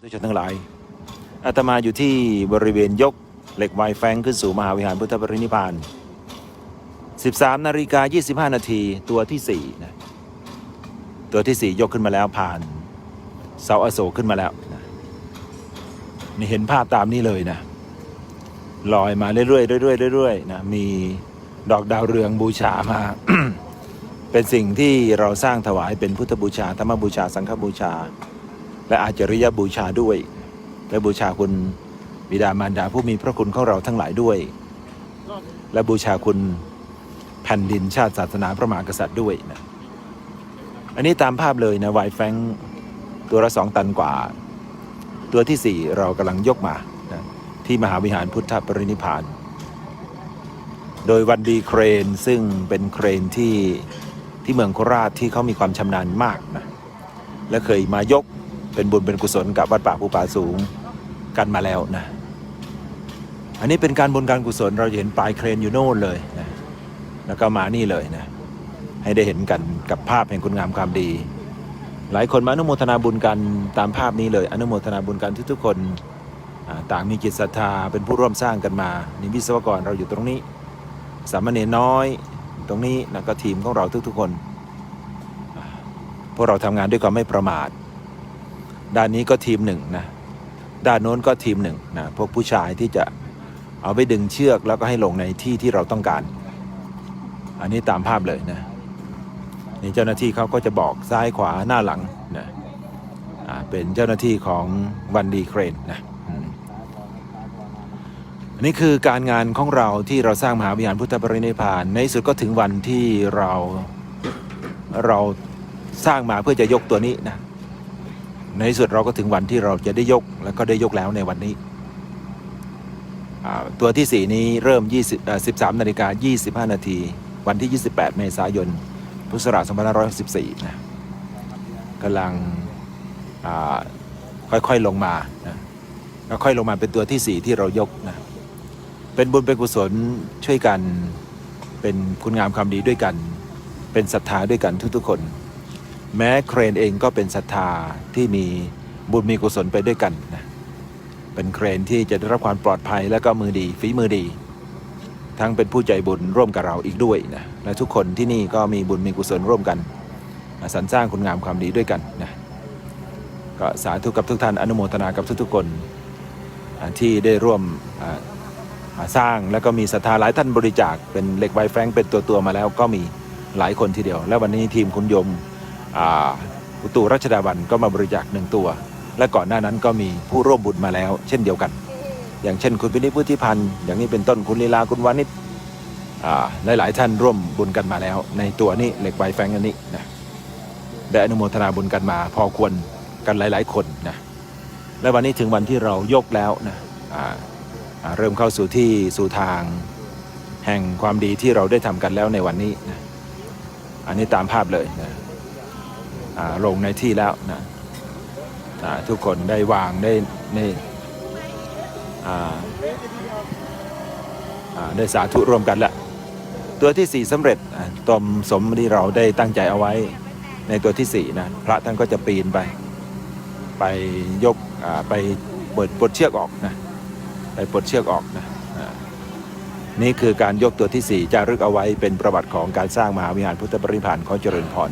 สาธุชนทั้งหลายอาตมาอยู่ที่บริเวณยกเหล็กไวแฟงขึ้นสู่มหาวิหารพุทธปรินิพพาน 13 นาฬิกา 25 นาทีตัวที่ 4 นะ ตัวที่ 4 ยกขึ้นมาแล้วผ่านเสาอโศกขึ้นมาแล้วนะนี่เห็นภาพตามนี้เลยนะลอยมาเรื่อยๆเรื่อยๆเรื่อยๆนะมีดอกดาวเรืองบูชามา เป็นสิ่งที่เราสร้างถวายเป็นพุทธบูชาธรรมบูชาสังฆบูชา และอาจริยบูชาด้วย และบูชาคุณบิดามารดาผู้มีพระคุณของเราทั้งหลายด้วย และบูชาคุณแผ่นดินชาติศาสนาพระมหากษัตริย์ด้วยนะอันนี้ตามภาพเลยนะไวแฟงตัวละสองตันกว่า ตัวที่สี่เรากำลังยกมานะที่มหาวิหารพุทธปรินิพพาน โดยวันดีเครนซึ่งเป็นเครนที่ที่เมืองโคราชที่เขามีความชำนาญมากนะและเคยมายก เป็นบุญเป็นกุศลกับวัดป่าภูป่าสูงกันมาแล้วนะ อันนี้เป็นการบุญการกุศลเราเห็นปลายเครนอยู่โน่นเลยนะแล้วก็มานี่เลยนะ ให้ได้เห็นกันกับภาพแห่งคุณงามความดี หลายคนมาอนุโมทนาบุญกันตามภาพนี้เลย อนุโมทนาบุญกันทุกๆคนต่างมีจิตศรัทธาเป็นผู้ร่วมสร้างกันมานี่วิศวกรเราอยู่ตรงนี้ สามเณรน้อยตรงนี้นะก็ทีมของเราทุกๆคน พวกเราทำงานด้วยความไม่ประมาท ด้านนี้ก็ทีมหนึ่งนะด้านโน้นก็ทีมหนึ่งนะพวกผู้ชายที่จะเอาไปดึงเชือกแล้วก็ให้ลงในที่ที่เราต้องการ อันนี้ตามภาพเลยนะนี่เจ้าหน้าที่เขาก็จะบอกซ้ายขวาหน้าหลังนะเป็นเจ้าหน้าที่ของวันดีเครนนะอันนี้คือการงานของเราที่เราสร้างมหาวิหารพุทธปรินิพาน ในที่สุดก็ถึงวันที่เราเราสร้างมาเพื่อจะยกตัวนี้นะ ในที่สุดเราก็ถึงวันที่เราจะได้ยกแล้วก็ได้ยกแล้วในวันนี้ ตัวที่ 4 นี้เริ่ม 20 13นาฬิกา25 นาที วันที่ 28 เมษายน พุทธศักราช2564นะกำลังค่อยๆลงมานะแล้วค่อยลงมาเป็นตัวที่ 4 ที่เรายกนะเป็นบุญเป็นกุศลช่วยกันเป็นคุณงามความดีด้วยกัน เป็นศรัทธาด้วยกันทุกๆคน แม้เครนเองก็เป็นศรัทธาที่มีบุญมีกุศลไปด้วยกันนะเป็นเครนที่จะได้รับความปลอดภัยและก็มือดีฝีมือดี ทั้งเป็นผู้ใจบุญร่วมกับเราอีกด้วยนะและทุกคนที่นี่ก็มีบุญมีกุศลร่วมกันสรรสร้างคุณงามความดีด้วยกันนะก็สาธุกับทุกท่านอนุโมทนากับทุกๆคนที่ได้ร่วมสร้างแล้วก็มีศรัทธาหลายท่านบริจาคเป็นเหล็กไวแฟรงเป็นตัวตัวๆมาแล้วก็มีหลายคนทีเดียว และวันนี้ทีมคุณยม อ่าอุตุรัชดาบันก็มาบริจาคหนึ่งตัว และก่อนหน้านั้นก็มีผู้ร่วมบุญมาแล้ว เช่นเดียวกัน อย่างเช่นคุณพินิจพุทธิพันธ์อย่างนี้เป็นต้นคุณลีลาคุณวานิชอ่าหลายๆท่านร่วมบุญกันมาแล้ว ในตัวนี้เหล็กไวแฟงอันนี้นะได้อนุโมทนาบุญกันมา พอควรกันหลาย ๆ คนนะและวันนี้ถึงวันที่เรายกแล้วนะอ่าเริ่มเข้าสู่ที่สู่ทางแห่งความดีที่เราได้ทำกันแล้วในวันนี้นะอันนี้ตามภาพเลยนะ ลงในที่แล้วนะทุกคนได้วางได้ได้อ่ได้สาธุร่วมกันแล้วตัวที่สี่สำเร็จอ่าตมสมที่เราได้ตั้งใจเอาไว้ในตัวที่สี่นะพระท่านก็จะปีนไป ไปยกไปเปิดปลดเชือกออกนะไปปลดเชือกออกนะนี่คือการยกตัวที่สี่จารึกเอาไว้เป็นประวัติของการสร้างมหาวิหารพุทธปรินิพพานขอเจริญพร